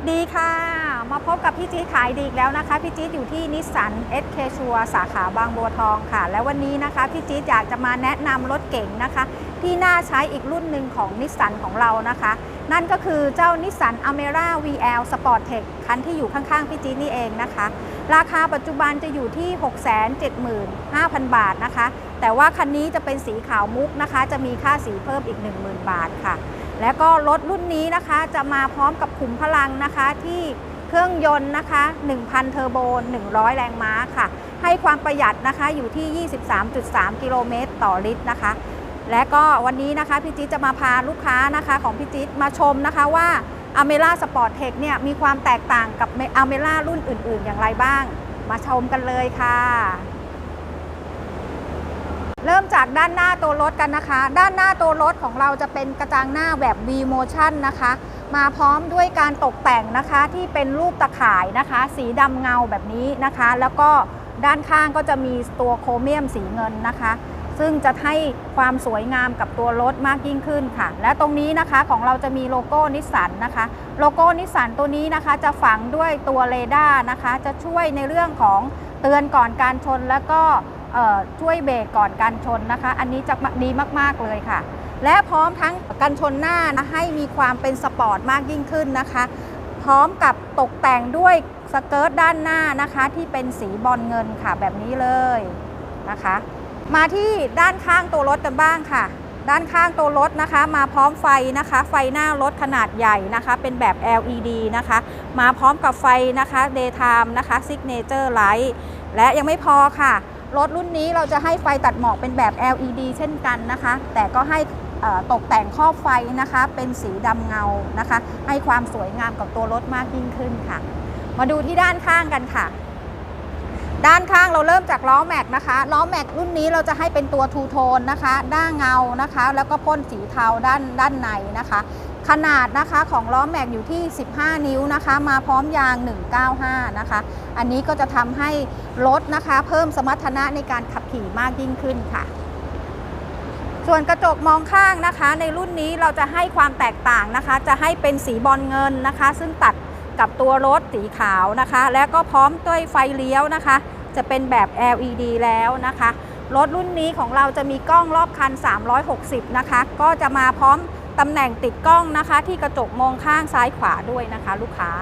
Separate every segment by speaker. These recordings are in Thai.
Speaker 1: สดีค่ะ มาพบกับพี่จี๊ดขายดีอีกแล้วนะคะ พี่จี๊ดอยู่ที่นิสสัน SK ชัวสาขาบางบัวทองค่ะ และวันนี้นะคะ พี่จี๊ดอยากจะมาแนะนำรถเก๋งนะคะ ที่น่าใช้อีกรุ่นหนึ่งของนิสสันของเรานะคะ นั่นก็คือเจ้านิสสันอเมร่า VL Sport Tech คันที่อยู่ข้างๆ พี่จี๊ดนี่เองนะคะ ราคาปัจจุบันจะอยู่ที่ 675,000 บาทนะคะ แต่ว่าคันนี้จะเป็นสีขาวมุกนะคะ จะมีค่าสีเพิ่มอีก 10,000 บาทค่ะ แล้วก็รถรุ่นนี้นะคะจะมาพร้อมกับขุมพลังนะคะที่เครื่องยนต์นะคะ 1,000 เทอร์โบ 100 แรงม้าค่ะ ให้ความประหยัดนะคะอยู่ที่ 23.3 กิโลเมตรต่อลิตรนะคะ และก็วันนี้นะคะพี่จิ๊ดจะมาพาลูกค้านะคะของพี่จิ๊ดมาชมนะคะว่าอเมร่าสปอร์ตเทคเนี่ยมีความแตกต่างกับอเมร่ารุ่นอื่น ๆ อย่างไรบ้าง มาชมกันเลยค่ะ เริ่มจากด้านหน้าตัวรถกันนะคะ ด้านหน้าตัวรถของเราจะเป็นกระจังหน้าแบบ V motion นะคะ มาพร้อมด้วยการตกแต่งนะคะที่เป็นรูปตะข่ายนะคะ สีดำเงาแบบนี้นะคะ แล้วก็ด้านข้างก็จะมีตัวโครเมียมสีเงินนะคะ ซึ่งจะให้ความสวยงามกับตัวรถมากยิ่งขึ้นค่ะ และตรงนี้นะคะของเราจะมีโลโก้นิสสันนะคะ โลโก้นิสสันตัวนี้นะคะจะฝังด้วยตัวเรดาร์นะคะ จะช่วยในเรื่องของเตือนก่อนการชนแล้วก็ ช่วยเบรกก่อนการชนนะคะ อันนี้จะดีมากๆเลยค่ะ และพร้อมทั้งกันชนหน้านะให้มีความเป็นสปอร์ตมากยิ่งขึ้นนะคะ พร้อมกับตกแต่งด้วยสเกิร์ตด้านหน้านะคะ ที่เป็นสีบอลเงินค่ะแบบนี้เลยนะคะ มาที่ด้านข้างตัวรถกันบ้างค่ะ ด้านข้างตัวรถนะคะ มาพร้อมไฟนะคะ ไฟหน้ารถขนาดใหญ่นะคะ เป็นแบบ LED นะคะ มาพร้อมกับไฟนะคะ daytime นะคะ signature light และยังไม่พอค่ะ รถรุ่นนี้เราจะให้ไฟตัดหมอกเป็นแบบ LED เช่นกันนะคะ แต่ก็ให้ตกแต่งครอบไฟนะคะ เป็นสีดำเงานะคะ ให้ความสวยงามกับตัวรถมากยิ่งขึ้นค่ะ มาดูที่ด้านข้างกันค่ะ ด้านข้างเราเริ่มจากล้อแม็กนะคะ ล้อแม็กรุ่นนี้เราจะให้เป็นตัวทูโทนนะคะ ด้านเงานะคะ แล้วก็พ่นสีเทาด้านด้านในนะคะ ขนาดนะคะของล้อแม็กอยู่ที่ 15 นิ้วนะคะ มาพร้อมยาง 195 นะคะ อันนี้ก็จะทำให้รถนะคะ เพิ่มสมรรถนะในการขับขี่มากยิ่งขึ้นค่ะ ส่วนกระจกมองข้างนะคะ ในรุ่นนี้เราจะให้ความแตกต่างนะคะ จะให้เป็นสีบอลเงินนะคะ ซึ่งตัดกับตัวรถสีขาวนะคะ และก็พร้อมด้วยไฟเลี้ยวนะคะ จะเป็นแบบ LED แล้วนะคะ รถรุ่นนี้ของเราจะมีกล้องรอบคัน 360 นะคะ ก็จะมาพร้อม ตำแหน่งติดกล้องนะคะ ที่กระจกมองข้างซ้ายขวาด้วยนะคะ ลูกค้า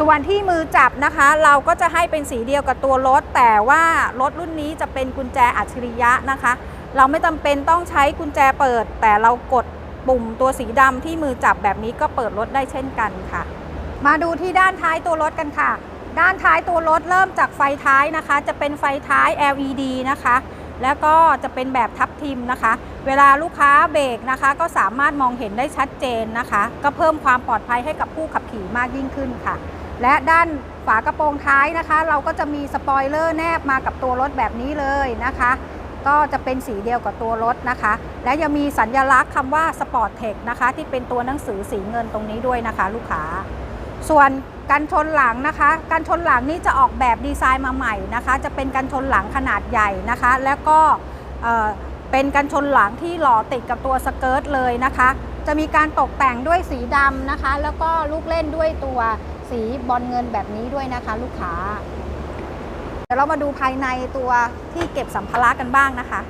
Speaker 1: ส่วนที่มือจับนะคะ เราก็จะให้เป็นสีเดียวกับตัวรถ แต่ว่ารถรุ่นนี้จะเป็นกุญแจอัจฉริยะนะคะ เราไม่จำเป็นต้องใช้กุญแจเปิด แต่เรากดปุ่มตัวสีดำที่มือจับแบบนี้ก็เปิดรถได้เช่นกันค่ะ มาดูที่ด้านท้ายตัวรถกันค่ะ ด้านท้ายตัวรถเริ่มจากไฟท้ายนะคะ จะเป็นไฟท้าย LED นะคะ แล้วก็จะเป็นแบบทับทิมนะคะ เวลาลูกค้าเบรกนะคะ ก็สามารถมองเห็นได้ชัดเจนนะคะ ก็เพิ่มความปลอดภัยให้กับผู้ขับขี่มากยิ่งขึ้นค่ะ และด้านฝากระโปรงท้ายนะคะ เราก็จะมีสปอยเลอร์แนบมากับตัวรถแบบนี้เลยนะคะ ก็จะเป็นสีเดียวกับตัวรถนะคะ และยังมีสัญลักษณ์คำว่า Sport Tech นะคะ ที่เป็นตัวหนังสือสีเงินตรงนี้ด้วยนะคะ ลูกค้า ส่วนกันชนหลังนะคะ กันชนหลังนี่จะออกแบบดีไซน์มาใหม่นะคะ จะเป็นกันชนหลังขนาดใหญ่นะคะ แล้วก็เป็นกันชนหลังที่หล่อติดกับตัวสเกิร์ตเลยนะคะ จะมีการตกแต่งด้วยสีดำนะคะ แล้วก็ลูกเล่นด้วยตัวสีบอลเงินแบบนี้ด้วยนะคะ ลูกค้า เดี๋ยวเรามาดูภายในตัวที่เก็บสัมภาระกันบ้างนะคะ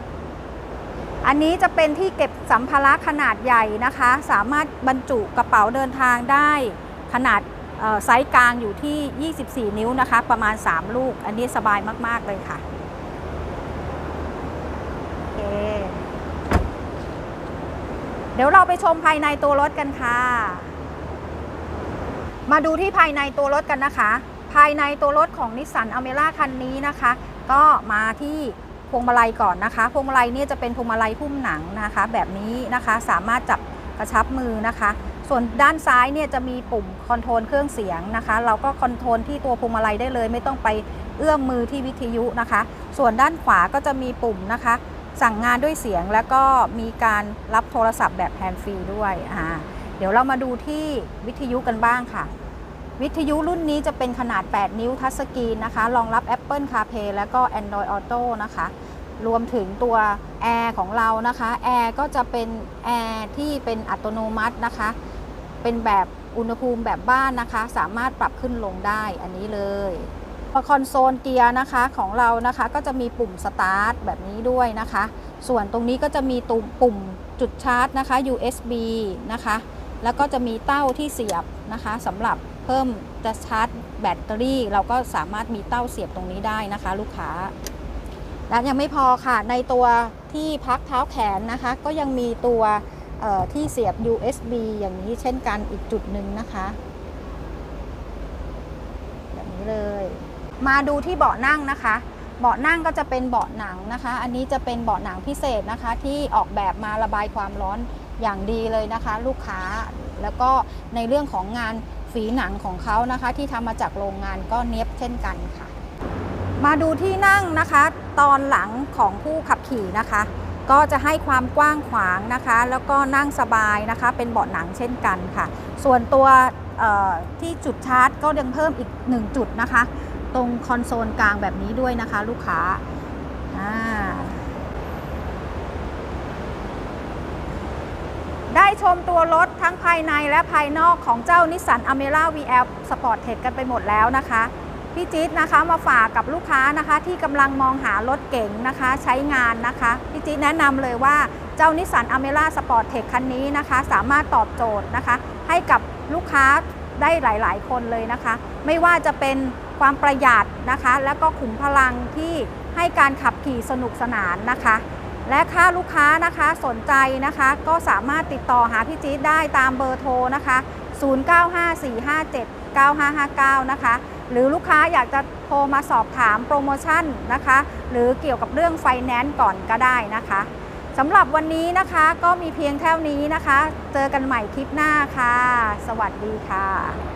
Speaker 1: อันนี้จะเป็นที่เก็บสัมภาระขนาดใหญ่นะคะ สามารถบรรจุกระเป๋าเดินทางได้ขนาด ไซส์กลางอยู่ที่ 24 นิ้วนะคะ ประมาณ 3 ลูก อันนี้สบายมาก ๆ เลยค่ะเเดี๋ยวเราไปชมภายในตัวรถกันค่ะ มาดูที่ภายในตัวรถกันนะคะ ภายในตัวรถของนิสสันอเมร่าคันนี้นะคะ ก็มาที่พวงมาลัยก่อนนะคะ พวงมาลัยเนี่ยจะเป็นพวงมาลัยหุ้มหนังนะคะ แบบนี้นะคะ สามารถจับกระชับมือนะคะ ส่วนด้านซ้ายเนี่ยจะมีปุ่มคอนโทรลเครื่องเสียงนะคะ เราก็คอนโทรลที่ตัวพวงมาลัยได้เลย ไม่ต้องไปเอื้อมมือที่วิทยุนะคะ ส่วนด้านขวาก็จะมีปุ่มนะคะ สั่งงานด้วยเสียงแล้วก็มีการรับโทรศัพท์แบบแฮนด์ฟรีด้วยอ่าเดี๋ยวเรามาดูที่วิทยุกันบ้างค่ะ วิทยุรุ่นนี้จะเป็นขนาด 8 นิ้วทัชสกรีนนะคะรองรับ Apple CarPlay แล้วก็ Android Auto นะคะรวมถึงตัวแอร์ของเรานะคะแอร์ก็จะเป็นแอร์ที่เป็นอัตโนมัตินะคะ เป็นแบบอุณหภูมิแบบบ้านนะคะ สามารถปรับขึ้นลงได้อันนี้เลยพอคอนโซลเกียร์นะคะของเรานะคะก็จะมีปุ่มสตาร์ทแบบนี้ด้วยนะคะ ส่วนตรงนี้ก็จะมีตุ่มปุ่มจุดชาร์จนะคะ USB นะคะ แล้วก็จะมีเต้าที่เสียบนะคะสำหรับเพิ่มจะชาร์จแบตเตอรี่ เราก็สามารถมีเต้าเสียบตรงนี้ได้นะคะ ลูกค้า และยังไม่พอค่ะในตัวที่พักเท้าแขนนะคะ ก็ยังมีตัว ที่เสียบ USB อย่างนี้เช่นกันอีกจุดหนึ่งนะคะ แบบนี้เลย มาดูที่เบาะนั่งนะคะ เบาะนั่งก็จะเป็นเบาะหนังนะคะ อันนี้จะเป็นเบาะหนังพิเศษนะคะ ที่ออกแบบมาระบายความร้อนอย่างดีเลยนะคะ ลูกค้าแล้วก็ในเรื่องของงานฝีหนังของเขานะคะ ที่ทำมาจากโรงงานก็เนียบเช่นกันค่ะ มาดูที่นั่งนะคะ ตอนหลังของผู้ขับขี่นะคะ ก็จะให้ความกว้างขวางนะคะ แล้วก็นั่งสบายนะคะ เป็นเบาะหนังเช่นกันค่ะ ส่วนตัวที่จุดชาร์จก็ยังเพิ่มอีก 1 จุดนะคะ ตรงคอนโซลกลางแบบนี้ด้วยนะคะ ลูกค้าอ่าได้ชมตัวรถทั้งภายในและภายนอกของเจ้านิสสันอเมร่า VL Sport Tech กันไปหมดแล้วนะคะ พี่จี๊ดนะคะมาฝากกับลูกค้านะคะ ที่กำลังมองหารถเก๋งนะคะ ใช้งานนะคะพี่จี๊ดแนะนำเลยว่าเจ้านิสสันอเมร่าสปอร์ตเทคคันนี้นะคะ สามารถตอบโจทย์นะคะ ให้กับลูกค้าได้หลาย ๆ คนเลยนะคะ ไม่ว่าจะเป็นความประหยัดนะคะ แล้วก็ขุมพลังที่ให้การขับขี่สนุกสนานนะคะ และค่าลูกค้านะคะสนใจนะคะ ก็สามารถติดต่อหาพี่จี๊ดได้ตามเบอร์โทรนะคะ 0954579559 นะคะ หรือลูกค้าอยากจะโทรมาสอบถามโปรโมชั่นนะคะ หรือเกี่ยวกับเรื่องไฟแนนซ์ก่อนก็ได้นะคะสำหรับวันนี้นะคะก็มีเพียงเท่านี้นะคะ เจอกันใหม่คลิปหน้าค่ะ สวัสดีค่ะ